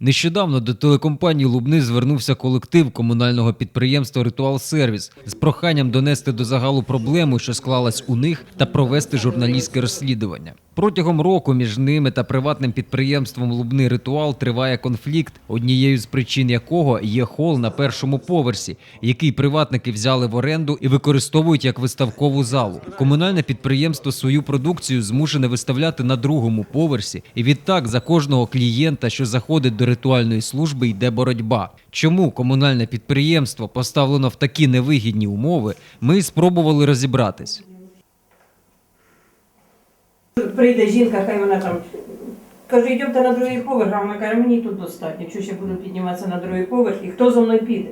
Нещодавно до телекомпанії Лубни звернувся колектив комунального підприємства Ритуал Сервіс з проханням донести до загалу проблему, що склалась у них, та провести журналістське розслідування. Протягом року між ними та приватним підприємством Лубни Ритуал триває конфлікт, однією з причин якого є хол на першому поверсі, який приватники взяли в оренду і використовують як виставкову залу. Комунальне підприємство свою продукцію змушене виставляти на другому поверсі, і відтак за кожного клієнта, що заходить до ритуальної служби, йде боротьба. Чому комунальне підприємство поставлено в такі невигідні умови? Ми спробували розібратись. Прийде жінка, хай вона там каже, йдемте на другий поверх, а вона каже, мені тут достатньо. Чого ще буду підніматися на другий поверх і хто зо мною піде?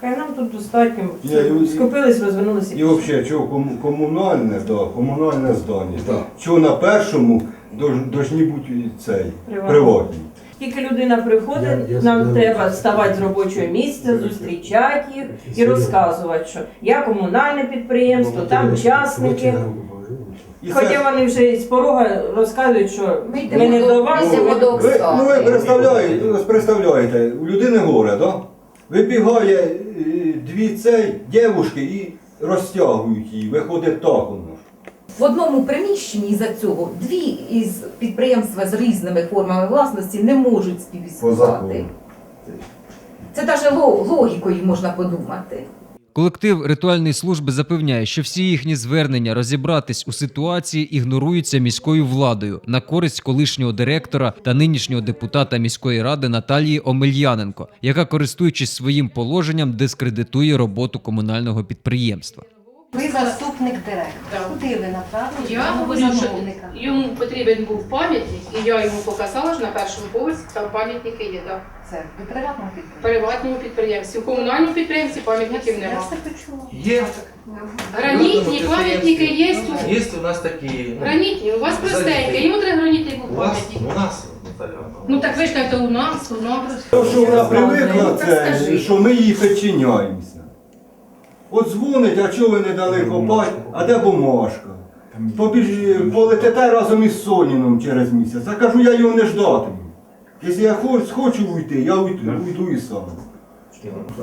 Каже, нам тут достатньо. І- Скупились, розвернулися. І взагалі, чого кому- комунальне, да, комунальне здання. Так. Чого на першому дож- должні бути цей Приватні. приватні. Тільки людина приходить, Я- я- нам я- треба вставати з робочого місця, зустрічати їх і розказувати, що я комунальне підприємство, там учасники. І Хоча це- вони вже з порога розказують, що Ми ми йдемо не до- до вас. ми йдемо до ви, ну ви представляєте, ви представляєте, у людини горе, да? Вибігає е, дві цей дівушки і розтягують її, виходить так воно. В одному приміщенні за цього дві із підприємства з різними формами власності не можуть співіснувати. Це навіть логікою можна подумати. Колектив ритуальної служби запевняє, що всі їхні звернення розібратись у ситуації ігноруються міською владою на користь колишнього директора та нинішнього депутата міської ради Наталії Омельяненко, яка, користуючись своїм положенням, дискредитує роботу комунального підприємства. Ви заступник директора. Куди ви направили? Я говорю, що замовника? йому потрібен був пам'ятник, і я йому показала, що на першому поверсі там пам'ятники є. Да. Це ви приватного В приватному підприємстві. У комунальному підприємстві пам'ятників Я нема. все почула. Є. Гранітні пам'ятники є тут. Є у нас такі. ну, Гранітні, у вас простенькі, йому треба гранітний був У вас, пам'ятник. у нас, Наталя. Ну так ви ж кажете, у нас, у нас. То, що вона привикла, Ну, це, що ми їй підчиняємося. От дзвонить, а чого ви не дали копати, а де бумажка? Побіж, полетите разом із Соніном через місяць. Я кажу, я його не ждатиму. Якщо я хоч, хочу уйти, я уйду, уйду і сам.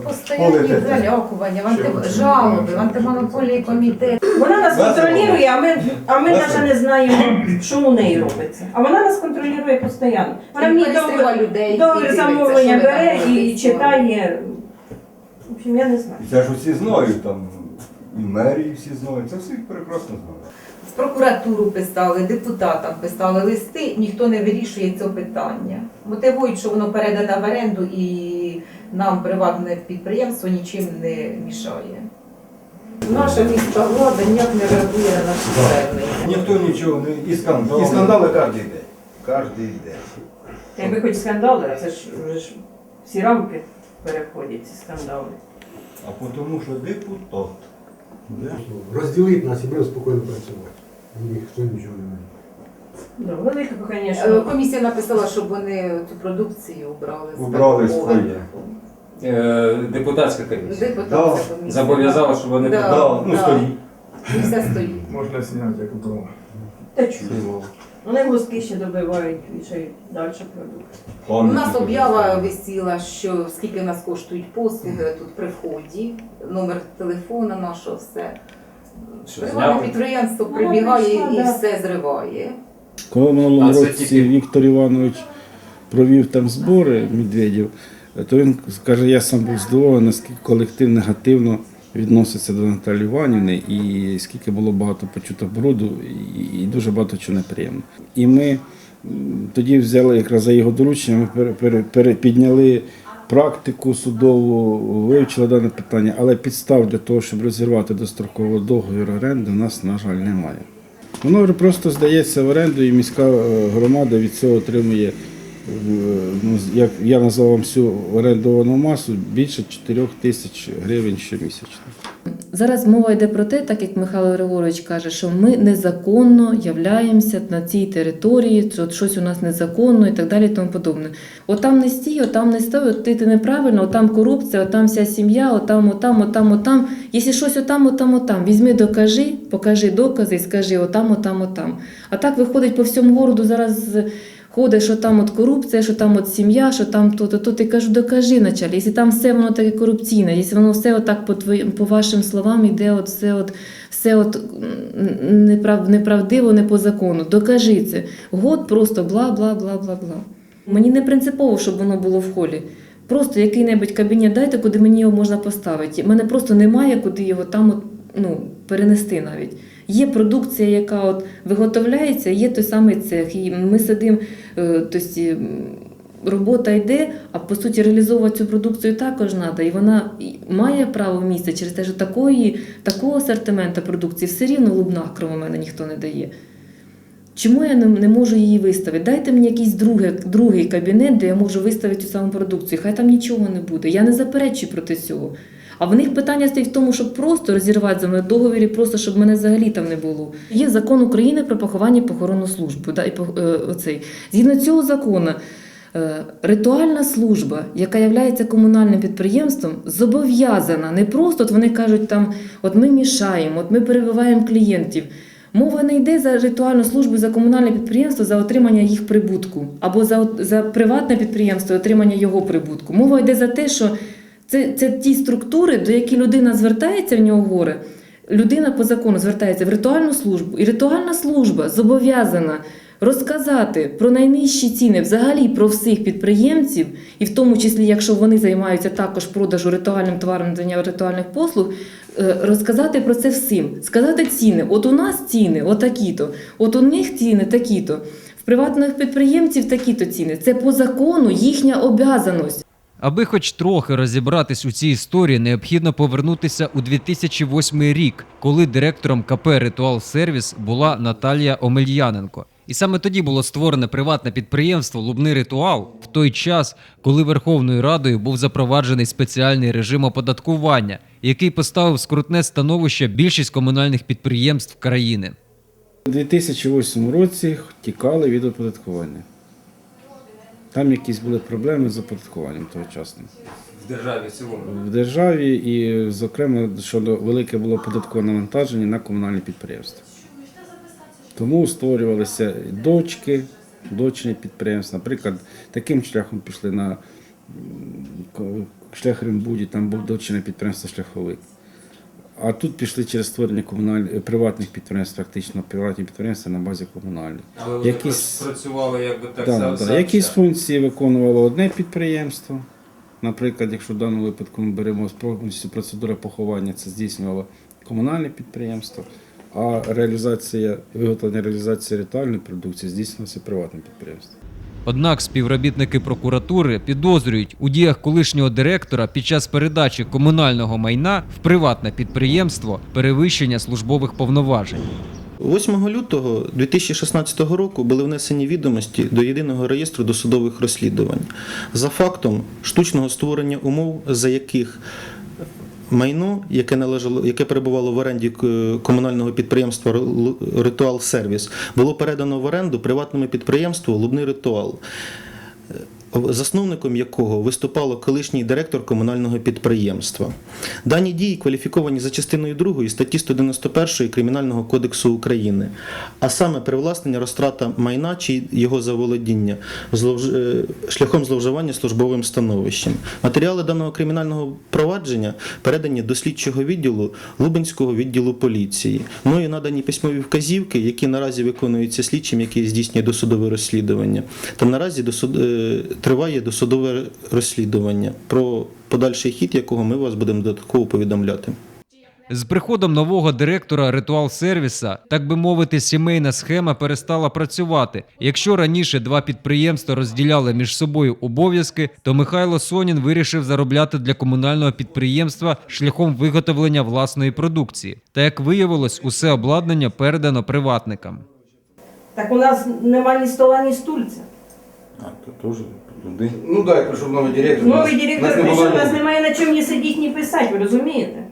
Постоянні залякування, в анти... жалоби, в антимонопольний комітет. Вона нас контролює, а ми, а ми навіть не знаємо, що у неї робиться. А вона нас контролює постійно. Вона мені договір, людей, дивиться, замовлення бере і читає. В общем, я не знаю. Це ж усі знають, там, і мерії всі знають, це всі прекрасно знають. В прокуратуру писали, депутатам писали листи, ніхто не вирішує це питання. Мотивують, що воно передане в оренду і нам приватне підприємство нічим не мішає. Наша міська влада ніяк не реагує на наші звернення. Ніхто нічого не і скандали. І скандали кожен день. Кожен день. Якби хоч скандали, а це ж вже ж всі рамки переходять ці скандали. А тому, що депутат. Розділити нас і ми спокійно працювати. Ніхто нічого не має. Ну, велике, Е, звісно. Комісія написала, щоб вони цю продукцію убрали з Убрали такого своє. Е, депутатська комісія Депутатська комісія. зобов'язала, щоб вони Да. Да, ну да. стоїть. І все стоїть. Можна зняти, як вдома. Та чого? Вони гуски ще добивають і ще й далі продукт. У нас об'ява висіла, що скільки в нас коштують послуги тут при вході, номер телефона нашого, все. Що, Приватне підприємство прибігає прийшла, і все зриває. Коли в минулому це році тільки- Віктор Іванович провів там збори Медведєв, то він каже, я сам був здивований, наскільки колектив негативно відноситься до Наталі Іванівни, і скільки було багато почуто бруду, і, дуже багато чого неприємно. І ми тоді взяли якраз за його доручення, ми підняли практику судову, вивчили дане питання, але підстав для того, щоб розірвати достроково договір оренди, у нас, на жаль, немає. Воно просто здається в оренду, і міська е, громада від цього отримує, як я назвав вам всю орендовану масу, більше 4 тисяч гривень щомісячно. Зараз мова йде про те, так як Михайло Григорович каже, що ми незаконно являємося на цій території, що щось у нас незаконно і так далі, і тому подобне. Отам не стій, отам не стой, от ти, ти неправильно, отам корупція, отам вся сім'я, отам, отам, отам, отам. Якщо щось отам, отам, отам, візьми, докажи, покажи докази і скажи отам, отам, отам. А так виходить по всьому городу зараз ходить, що там от корупція, що там от сім'я, що там то, то, то. Ти кажу, докажи началі. Якщо там все воно таке корупційне, якщо воно все отак по твоїм, по вашим словам іде, от все от, все от неправ, неправдиво, не по закону. Докажи це. Год просто бла, бла, бла, бла, бла. Мені не принципово, щоб воно було в холі. Просто який-небудь кабінет дайте, куди мені його можна поставити. У мене просто немає, куди його там от, ну, перенести навіть. Є продукція, яка от виготовляється, є той самий цех. І ми сидимо, е, тобто, робота йде, а по суті реалізовувати цю продукцію також треба. І вона має право місце через те, що такої, такого асортименту продукції все рівно в лубнах крім мене ніхто не дає. Чому я не можу її виставити? Дайте мені якийсь другий, другий кабінет, де я можу виставити цю саму продукцію. Хай там нічого не буде. Я не заперечую проти цього. А в них питання стоїть в тому, щоб просто розірвати за мною договір і просто щоб мене взагалі там не було. Є закон України про поховання похоронну службу. Да, і, е, оцей. Згідно цього закону, е, ритуальна служба, яка є комунальним підприємством, зобов'язана не просто от вони кажуть, там, от ми мішаємо, от ми перебиваємо клієнтів. Мова не йде за ритуальну службу за комунальне підприємство за отримання їх прибутку або за, за приватне підприємство отримання його прибутку. Мова йде за те, що це, це ті структури, до які людина звертається в нього горе. Людина по закону звертається в ритуальну службу, і ритуальна служба зобов'язана розказати про найнижчі ціни взагалі про всіх підприємців, і в тому числі, якщо вони займаються також продажу ритуальним товаром надання ритуальних послуг, е, розказати про це всім, сказати ціни. От у нас ціни, отакі-то, от у них ціни такі-то. В приватних підприємців такі-то ціни. Це по закону їхня обязаність. Аби хоч трохи розібратись у цій історії, необхідно повернутися у 2008 рік, коли директором КП Ритуал Сервіс була Наталія Омельяненко. І саме тоді було створене приватне підприємство Лубний ритуал в той час, коли Верховною Радою був запроваджений спеціальний режим оподаткування, який поставив скрутне становище більшість комунальних підприємств країни. У 2008 році тікали від оподаткування. Там якісь були проблеми з оподаткуванням тогочасним. В державі в цілому. В державі і, зокрема, щодо велике було податкове навантаження на комунальні підприємства. Тому створювалися дочки, дочні підприємства. Наприклад, таким шляхом пішли на шлях Римбуді, там був дочне підприємство шляховик. А тут пішли через створення комунальних приватних підприємств, фактично приватні підприємства на базі комунальних. Але вони Якісь- працювали якби так Да, за, да. за- Якісь функції виконувало одне підприємство. Наприклад, якщо в даному випадку ми беремо повністю процедура поховання, це здійснювало комунальне підприємство, а реалізація, виготовлення реалізації ритуальної продукції здійснювалося приватним підприємством. Однак співробітники прокуратури підозрюють у діях колишнього директора під час передачі комунального майна в приватне підприємство перевищення службових повноважень. 8 лютого 2016 року були внесені відомості до єдиного реєстру досудових розслідувань за фактом штучного створення умов, за яких майно, яке належало, яке перебувало в оренді комунального підприємства «Ру- Ритуал Сервіс, було передано в оренду приватному підприємству Лубний Ритуал. Засновником якого виступало колишній директор комунального підприємства. Дані дії кваліфіковані за частиною 2 статті 191 Кримінального кодексу України, а саме привласнення розтрата майна чи його заволодіння е, шляхом зловживання службовим становищем. Матеріали даного кримінального провадження передані до слідчого відділу Лубенського відділу поліції. Мною надані письмові вказівки, які наразі виконуються слідчим, який здійснює досудове розслідування. Та наразі досуд... триває досудове розслідування, про подальший хід якого ми вас будемо додатково повідомляти. З приходом нового директора ритуал сервіса, так би мовити, сімейна схема перестала працювати. Якщо раніше два підприємства розділяли між собою обов'язки, то Михайло Сонін вирішив заробляти для комунального підприємства шляхом виготовлення власної продукції. Та як виявилось, усе обладнання передано приватникам. Так у нас нема ні стола, ні стульця. А, то теж люди. Ну так, як прийшов новий директор. Новий директор нас не прийшов, було у нас немає на чому ні сидіти, ні писати, ви розумієте?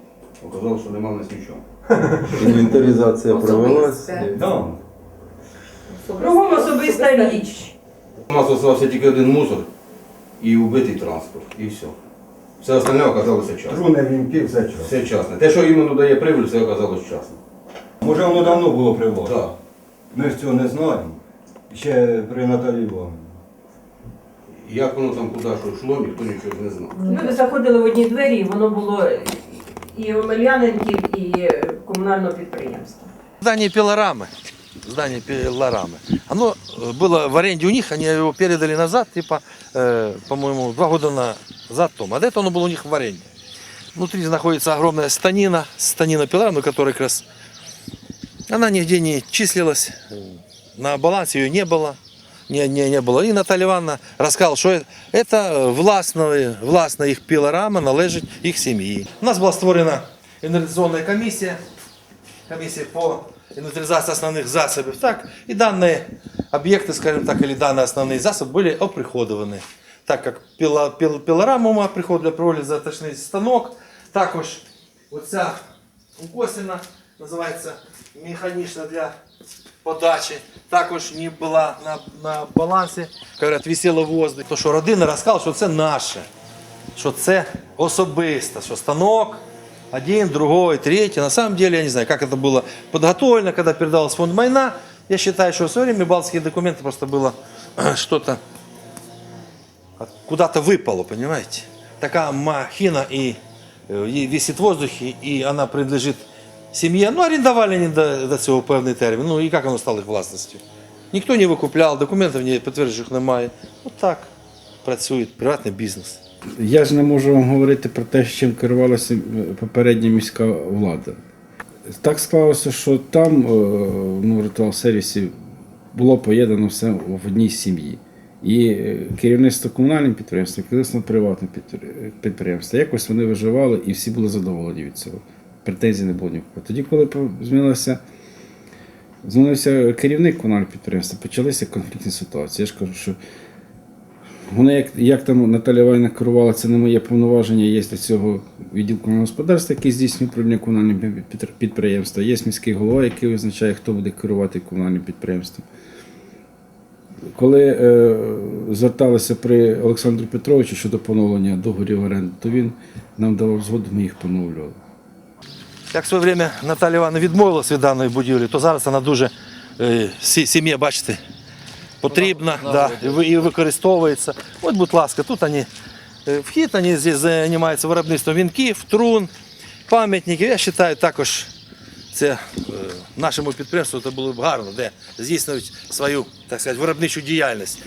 Оказалось, що нема в нас нічого. Інвентаризація провелась. Да. Кругом особиста річ. У нас залишився тільки один мусор і убитий транспорт, і все. Все остальне оказалося частне. Труни, вінки, все час. Все частне. Те, що іменно дає прибуль, все оказалось частне. Може воно давно було приватне. Так. Ми ж цього не знаємо. ще при Наталії Івановні. Як воно там куди що йшло, ніхто нічого не знав. Люди заходили в одні двері, і воно було і Омельяненків, і е, комунального підприємства. Здание пилорамы. Здание пилорамы. Оно э, было в аренде у них, они его передали назад, типа, э, по-моему, два года назад тому. А до этого оно было у них в аренде. Внутри находится огромная станина, станина пилорамы, которая как раз, она нигде не числилась, э, на балансе ее не было. не, не, не было. И Наталья Івановна рассказала, что это власна, власна их пилорама належит их сім'ї. У нас была створена інвентаризаційна комиссия, комиссия по інвентаризації основных засобов, Так, и данные объекты, скажем так, или данные основные засобы были оприходованы, Так как пила, як пілораму ми оприходили, провели заточний станок, також вся укосина называется механично для подачі. Також не була на, на балансі, говорять, висіла в воздухі. То що родина розказала, що це наше, що це особисто, що станок один, другой, третий. На самом деле, я не знаю, как это было подготовлено, когда передалось в фонд майна. Я считаю, что в свое время балтские документы просто было что-то от- куда-то выпало, понимаете? Такая махина и э, и висит в воздухе, и она принадлежит семье. Ну, арендовали они до, до цього певний термін. Ну і як воно стало їх власністю? Ніхто не викупляв, документів не підтверджуючих немає. От так працює приватний бізнес. Я ж не можу вам говорити про те, чим керувалася е, попередня міська влада. Так склалося, що там е, ну, в ритуал сервісі було поєднано все в одній сім'ї. І е, керівництво комунальним підприємством, керівництво приватним підпри- підприємством. Якось вони виживали і всі були задоволені від цього. Претензій не було ніякого. Тоді, коли змінилося, змінився керівник комунального підприємства, почалися конфліктні ситуації. Я ж кажу, що вони як, як там Наталя Іванівна керувала, це не моє повноваження. Є для цього відділ господарства, який здійснює управління комунальним підприємства. Є міський голова, який визначає, хто буде керувати комунальним підприємством. Коли е, зверталися при Олександру Петровичу щодо поновлення договорів оренди, то він нам давав згоду, ми їх поновлювали. Як в своє время Наталя Івановна відмовилася від даної будівлі, то зараз вона дуже е, сі- сім'ї, бачите, потрібна да, і і використовується. От, будь ласка, тут вони е, вхід, вони займаються виробництвом вінків, трун, пам'ятників. Я вважаю, також це е, нашому підприємству це було б гарно, де здійснюють свою так сказати, виробничу діяльність.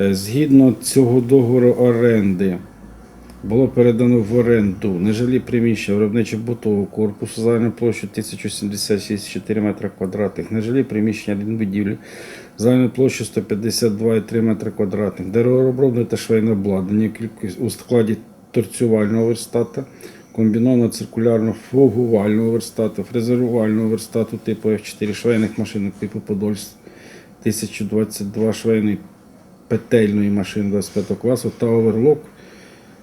Е, Згідно цього договору оренди було передано в оренду нежилі приміщення виробничо-бутового корпусу загальною площею 1076,4 метра квадратних, нежилі приміщення будівлі загальною площею 152,3 метра квадратних, деревообробне та швейне обладнання у складі торцювального верстата, комбінованого циркулярно фугувального верстату, фрезерувального верстату типу F4 швейних машинок типу Подольськ 1022 швейної петельної машини 25 класу та оверлок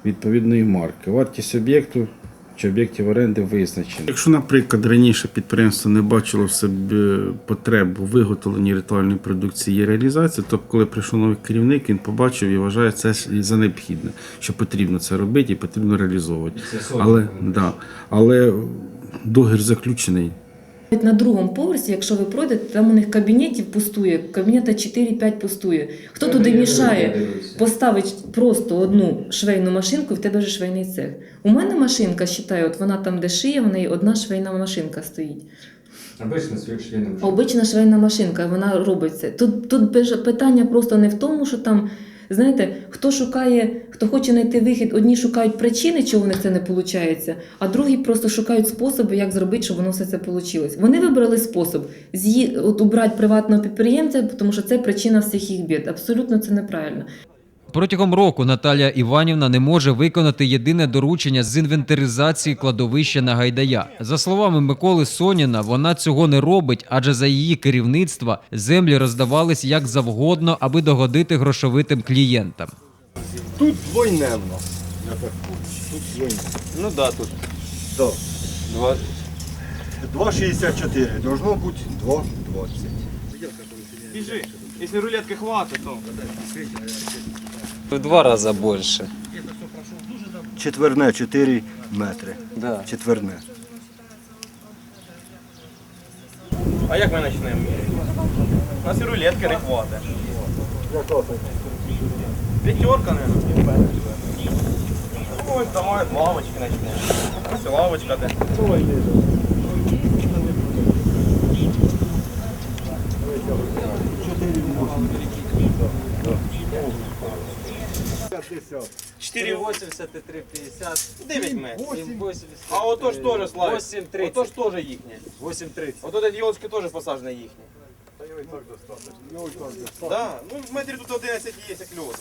відповідної марки. Вартість об'єкту чи об'єктів оренди визначена. Якщо, наприклад, раніше підприємство не бачило в собі потреб у виготовленні ритуальної продукції і реалізації, то коли прийшов новий керівник, він побачив і вважає це за необхідне, що потрібно це робити і потрібно реалізовувати. Але, да, але договір заключений. На другому поверсі, якщо ви пройдете, там у них кабінетів пустує, кабінета 4-5 пустує. Хто туди мішає поставить просто одну швейну машинку, і в тебе вже швейний цех. У мене машинка, вважаю, от вона там, де шиє, в неї одна швейна машинка стоїть. Обично свій член. Обична швейна машинка, вона робить це. Тут, тут питання просто не в тому, що там, знаєте, хто шукає, хто хоче знайти вихід, одні шукають причини, чого в них це не виходить, а другі просто шукають способи, як зробити, щоб воно все це вийшло. Вони вибрали спосіб з'ї, от убрати приватного підприємця, тому що це причина всіх їх бід. Абсолютно це неправильно. Протягом року Наталія Іванівна не може виконати єдине доручення з інвентаризації кладовища на Гайдая. За словами Миколи Соніна, вона цього не робить, адже за її керівництва землі роздавались як завгодно, аби догодити грошовитим клієнтам. Тут двойне в нас. Я так хочу. Тут двойне. Ну да, тут два. 2,64. Должно бути 2,20. Біжи. Якщо рулетки хватить, то. В два рази більше. Четверне 4 метри. Да. Четверне. А як ми почнемо? У нас і рулетки не хватить. Пятерка, наверное. Ой, давай лавочки начнем. Ось лавочка де. Чотири 80 і 350. 9 метрів. А ото ж теж Славік. 8,30. Ото ж теж їхнє. 8,30. Ото де ділочки теж посажені їхні. Да, ну метрів тут 11 є, як льод.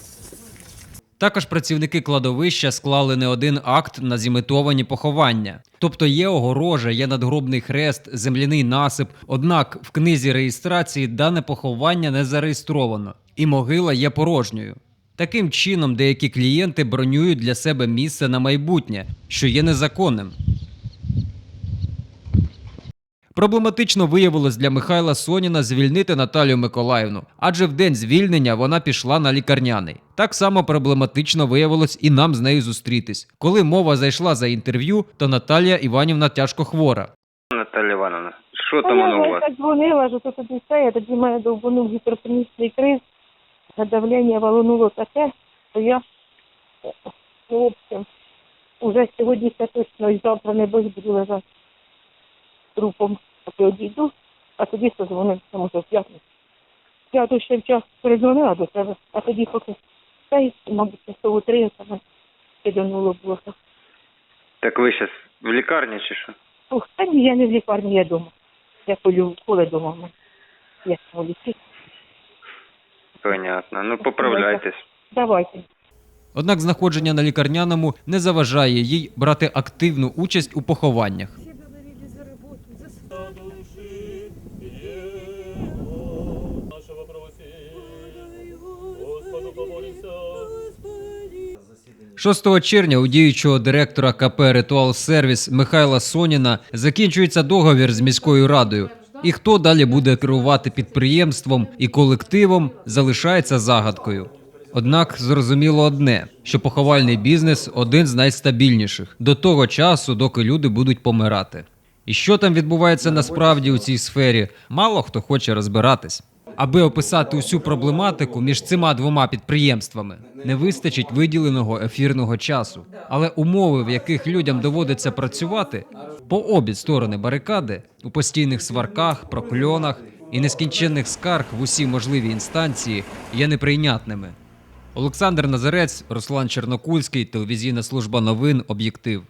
Також працівники кладовища склали не один акт на зімітовані поховання. Тобто є огорожа, є надгробний хрест, земляний насип. Однак в книзі реєстрації дане поховання не зареєстровано, і могила є порожньою. Таким чином, деякі клієнти бронюють для себе місце на майбутнє, що є незаконним. Проблематично виявилось для Михайла Соніна звільнити Наталію Миколаївну, адже в день звільнення вона пішла на лікарняний. Так само проблематично виявилось і нам з нею зустрітись. Коли мова зайшла за інтерв'ю, то Наталія Іванівна тяжко хвора. Наталя Івановна, що Ну, я вже так дзвонила, що тоді все, я тоді мене довбанув гіпертонічний криз, а давлення валонуло таке, що я, ну, в общем, уже сьогодні це точно і завтра не бось буду лежати трупом, поки одійду, а тоді позвонив, тому що в п'ятницю. Я тут ще вчасно передзвонила до тебе, а тоді поки та й, мабуть, часову три саме підонуло було. так. Ви зараз в лікарні чи що? Ух, та ні, я не в лікарні, я вдома. Я полю коли вдома. в. Я в ліці. Понятно. Ну поправляйтесь. Давайте. Однак знаходження на лікарняному не заважає їй брати активну участь у похованнях. – 6 червня у діючого директора КП Ритуал Сервіс Михайла Соніна закінчується договір з міською радою. І хто далі буде керувати підприємством і колективом, залишається загадкою. Однак зрозуміло одне, що поховальний бізнес один з найстабільніших до того часу, доки люди будуть помирати. І що там відбувається насправді у цій сфері, мало хто хоче розбиратись. Аби описати усю проблематику між цими двома підприємствами, не вистачить виділеного ефірного часу. Але умови, в яких людям доводиться працювати, по обі сторони барикади, у постійних сварках, прокльонах і нескінченних скарг в усі можливі інстанції, є неприйнятними. Олександр Назарець, Руслан Чернокульський, телевізійна служба новин Об'єктив.